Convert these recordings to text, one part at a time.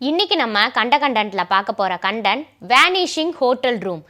இன்னைக்கு நம்ம கண்ட கண்டன்ட்ல பார்க்க போற content vanishing hotel room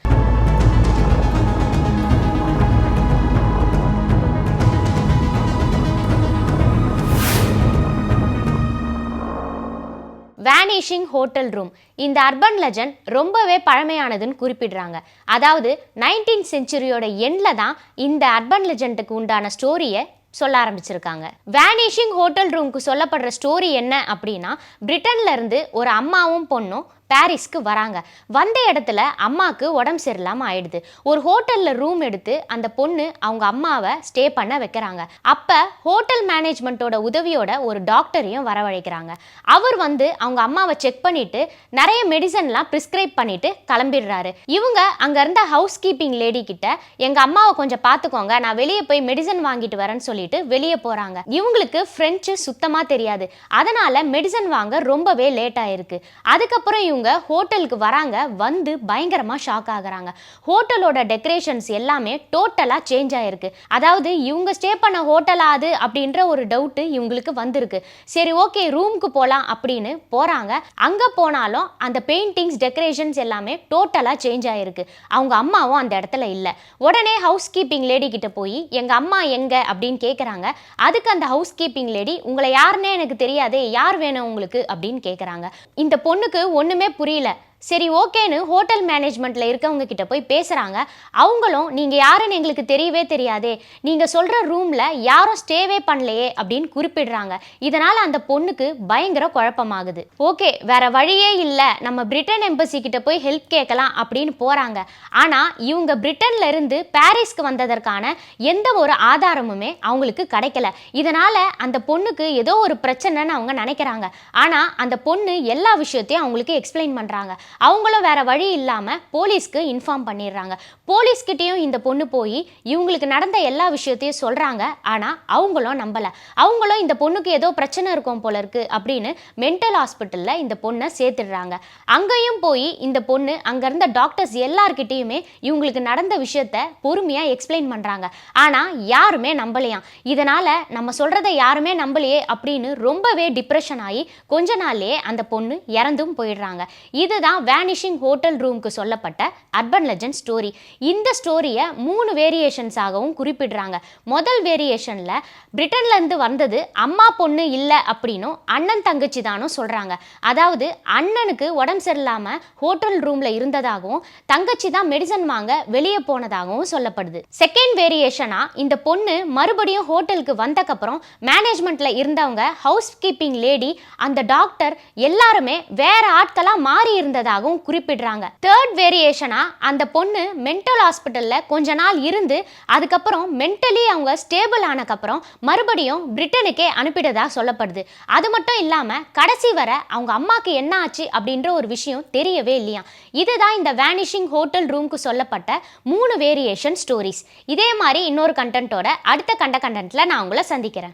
vanishing hotel room இந்த அர்பன் லெஜண்ட் ரொம்பவே பழமையானதுன்னு குறிப்பிடுறாங்க. அதாவது நைன்டீன் செஞ்சுரியோட எண்ணில் தான் இந்த அர்பன் லெஜண்டுக்கு உண்டான ஸ்டோரியை சொல்ல ஆரம்பிச்சிருக்காங்க. வேனிஷிங் ஹோட்டல் ரூம்க்கு சொல்லப்படுற ஸ்டோரி என்ன அப்படின்னா பிரிட்டன்ல இருந்து ஒரு அம்மாவும் பொண்ணும் பாரிஸ்க்கு வராங்க. வந்த இடத்துல அம்மாவுக்கு உடம்பு சரியில்லாமல் ஆயிடுது. ஒரு ஹோட்டலில் ரூம் எடுத்து அந்த பொண்ணு அவங்க அம்மாவை ஸ்டே பண்ண வைக்கிறாங்க. அப்போ ஹோட்டல் மேனேஜ்மெண்ட்டோட உதவியோட ஒரு டாக்டரையும் வரவழைக்கிறாங்க. அவர் வந்து அவங்க அம்மாவை செக் பண்ணிட்டு நிறைய மெடிசன்லாம் ப்ரிஸ்கிரைப் பண்ணிட்டு கிளம்பிடுறாரு. இவங்க அங்கே இருந்த ஹவுஸ் கீப்பிங் லேடி கிட்ட எங்கள் அம்மாவை கொஞ்சம் பார்த்துக்கோங்க நான் வெளியே போய் மெடிசன் வாங்கிட்டு வரேன்னு சொல்லிட்டு வெளியே போகிறாங்க இவங்களுக்கு ஃப்ரெஞ்சு சுத்தமாக தெரியாது. அதனால மெடிசன் வாங்க ரொம்பவே லேட் ஆயிருக்கு. அதுக்கப்புறம் இவங்க ஹோட்டலுக்கு வராங்க வந்து பயங்கரமாக ஷாக் ஆகுறாங்க. ஹோட்டலோட டெக்கரேஷன்ஸ் எல்லாமே டோட்டலாக சேஞ்ச் ஆகிருக்கு அதாவது இவங்க ஸ்டே பண்ண ஹோட்டலா அது அப்படின்ற ஒரு டவுட்டு இவங்களுக்கு வந்திருக்கு. சரி ஓகே ரூமுக்கு போகலாம் அப்படின்னு போகிறாங்க அங்கே போனாலும் அந்த பெயிண்டிங்ஸ் டெக்கரேஷன்ஸ் எல்லாமே டோட்டலாக சேஞ்ச் ஆகிருக்கு அவங்க அம்மாவும் அந்த இடத்துல இல்லை. உடனே ஹவுஸ் கீப்பிங் லேடி கிட்ட போய் எங்கள் அம்மா எங்கே? அப்படின்னு கேட்குறாங்க அதுக்கு அந்த ஹவுஸ் கீப்பிங் லேடி உங்களை யாருன்னே எனக்கு தெரியாதே யார் வேணும் உங்களுக்கு? அப்படின்னு கேட்குறாங்க இந்த பொண்ணுக்கு ஒன்றுமே புரியல. சரி ஓகேன்னு ஹோட்டல் மேனேஜ்மெண்ட்டில் இருக்கவங்க கிட்ட போய் பேசுகிறாங்க அவங்களும் நீங்கள் யாருன்னு எங்களுக்கு தெரியவே தெரியாதே. நீங்கள் சொல்கிற ரூமில் யாரும் ஸ்டேவே பண்ணலையே அப்படின்னு குறிப்பிடுறாங்க. இதனால் அந்த பொண்ணுக்கு பயங்கர குழப்பமாகுது. ஓகே வேற வழியே இல்லை. நம்ம பிரிட்டன் எம்பசி கிட்ட போய் ஹெல்ப் கேட்கலாம் அப்படின்னு போகிறாங்க ஆனால் இவங்க பிரிட்டன்ல இருந்து பாரிஸ்க்கு வந்ததற்கான எந்த ஒரு ஆதாரமுமே அவங்களுக்கு கிடைக்கல. இதனால் அந்த பொண்ணுக்கு ஏதோ ஒரு பிரச்சனைன்னு அவங்க நினைக்கிறாங்க. ஆனால் அந்த பொண்ணு எல்லா விஷயத்தையும் அவங்களுக்கு எக்ஸ்பிளைன் பண்ணுறாங்க அவங்களும் வேற வழி இல்லாமல் போலீஸ்க்கு இன்ஃபார்ம் பண்ணிடுறாங்க. போலீஸ்கிட்டேயும் இந்த பொண்ணு போய் இவங்களுக்கு நடந்த எல்லா விஷயத்தையும் சொல்கிறாங்க ஆனால் அவங்களும் நம்பலை. அவங்களும் இந்த பொண்ணுக்கு ஏதோ பிரச்சனை இருக்கும் போல இருக்கு அப்படின்னு மென்டல் ஹாஸ்பிட்டலில் இந்த பொண்ணை சேர்த்துடுறாங்க. அங்கேயும் போய் இந்த பொண்ணு அங்கே இருந்த டாக்டர்ஸ் எல்லார்கிட்டேயுமே இவங்களுக்கு நடந்த விஷயத்த பொறுமையாக எக்ஸ்பிளைன் பண்ணுறாங்க ஆனால் யாருமே நம்பலையாம். இதனால் நம்ம சொல்கிறத யாருமே நம்பலையே அப்படின்னு ரொம்பவே டிப்ரெஷன் ஆகி கொஞ்ச நாள்லேயே அந்த பொண்ணு இறந்தும் போயிடுறாங்க. இதுதான் வேனிஷிங் ஹோட்டல் ரூமுக்கு சொல்லப்பட்ட அர்பன் லெஜண்ட் ஸ்டோரி இந்த ஸ்டோரியை மூணு வேரியேஷன்ஸாகவும் குறிப்பிடுறாங்க. முதல் வேரியேஷனில் பிரிட்டன்லேருந்து வந்தது அம்மா பொண்ணு இல்லை அப்படின்னும் அண்ணன் தங்கச்சி தானும் சொல்கிறாங்க அதாவது அண்ணனுக்கு உடம்பு சரியில்லாமல் ஹோட்டல் ரூமில் இருந்ததாகவும் தங்கச்சி தான் மெடிசன் வாங்க வெளியே போனதாகவும் சொல்லப்படுது. செகண்ட் வேரியேஷனாக இந்த பொண்ணு மறுபடியும் ஹோட்டலுக்கு வந்தக்கப்புறம் மேனேஜ்மெண்ட்டில் இருந்தவங்க ஹவுஸ் கீப்பிங் லேடி அந்த டாக்டர் எல்லாருமே வேற ஆட்களாக மாறி இருந்தது இருந்ததாகவும் குறிப்பிடுறாங்க. தேர்ட் வேரியேஷனா அந்த பொண்ணு மென்டல் ஹாஸ்பிட்டலில் கொஞ்ச நாள் இருந்து அதுக்கப்புறம் மென்டலி அவங்க ஸ்டேபிள் ஆனக்கப்புறம் மறுபடியும் பிரிட்டனுக்கே அனுப்பிட்டதா சொல்லப்படுது. அது மட்டும் இல்லாமல் கடைசி வர அவங்க அம்மாக்கு என்ன ஆச்சு அப்படின்ற ஒரு விஷயம் தெரியவே இல்லையா? இதுதான் இந்த வேனிஷிங் ஹோட்டல் ரூம்க்கு சொல்லப்பட்ட மூணு வேரியேஷன் ஸ்டோரிஸ் இதே மாதிரி இன்னொரு கண்டென்ட்டோட அடுத்த கண்ட கண்டென்ட்ல நான் உங்களை சந்திக்கிறேன்.